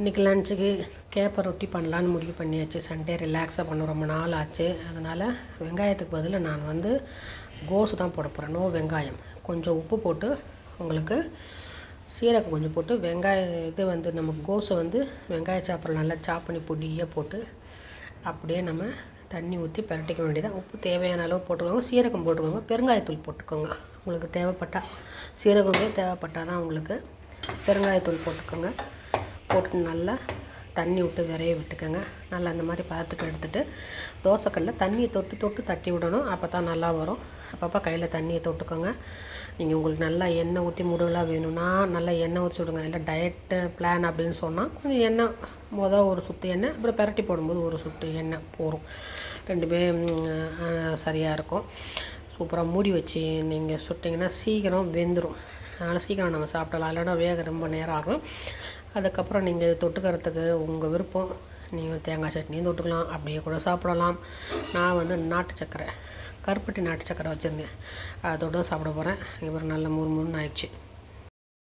இன்றைக்கி லஞ்சுக்கு கேப்பை ரொட்டி பண்ணலான்னு முடிவு பண்ணியாச்சு. சண்டே ரிலாக்ஸாக பண்ண ரொம்ப நாள் ஆச்சு. அதனால் வெங்காயத்துக்கு பதில் நான் வந்து கோஸு தான் போட போகிறேன் நோ வெங்காயம். கொஞ்சம் உப்பு போட்டு உங்களுக்கு சீரகம் கொஞ்சம் போட்டு வெங்காயம் இது வந்து நம்ம கோஸை வந்து வெங்காய சாப்பிட்ற நல்லா சாப் பண்ணி பொடியாக போட்டு அப்படியே நம்ம தண்ணி ஊற்றி பரட்டிக்க வேண்டியதான் உப்பு தேவையான அளவு போட்டுக்கோங்க. சீரகம் போட்டுக்கோங்க. பெருங்காயத்தூள் போட்டுக்கோங்க. உங்களுக்கு தேவைப்பட்டால் சீரகமே தேவைப்பட்டால் தான் உங்களுக்கு பெருங்காயத்தூள் போட்டுக்கோங்க. போட்டு நல்லா தண்ணி விட்டு விரைய விட்டுக்கோங்க. நல்லா அந்த மாதிரி பதத்துக்கு எடுத்துகிட்டு தோசைக்கல்ல தண்ணியை தொட்டு தொட்டு தட்டி விடணும். அப்போ தான் நல்லா வரும். அப்பப்போ கையில் தண்ணியை தொட்டுக்கோங்க. நீங்கள் உங்களுக்கு நல்லா எண்ணெய் ஊற்றி முடுகலாக வேணும்னா நல்லா எண்ணெய் ஊற்றி விடுங்க இல்லை டயட்டு பிளான் அப்படின்னு சொன்னால் கொஞ்சம் எண்ணெய் மொதல் ஒரு சுத்து எண்ணெய் அப்புறம் பெரட்டி போடும்போது ஒரு சுட்டு எண்ணெய் போகும் ரெண்டுமே சரியாக இருக்கும். சூப்பராக மூடி வச்சு நீங்கள் சுட்டிங்கன்னா சீக்கிரம் வெந்துடும் அதனால் சீக்கிரம் நம்ம சாப்பிடலாம். இல்லைன்னா வேக ரொம்ப நேரம் ஆகும். அதுக்கப்புறம் நீங்கள் தொட்டுக்கிறதுக்கு உங்கள் விருப்பம். நீங்கள் தேங்காய் சட்னியும் தொட்டுக்கலாம் அப்படியே கூட சாப்பிடலாம். நான் வந்து நாட்டு சக்கரை கருப்பட்டி நாட்டு சக்கரை வச்சுருந்தேன். அதோட சாப்பிட போகிறேன் இவர் நல்ல முறு முறுன்னு ஆயிடுச்சு.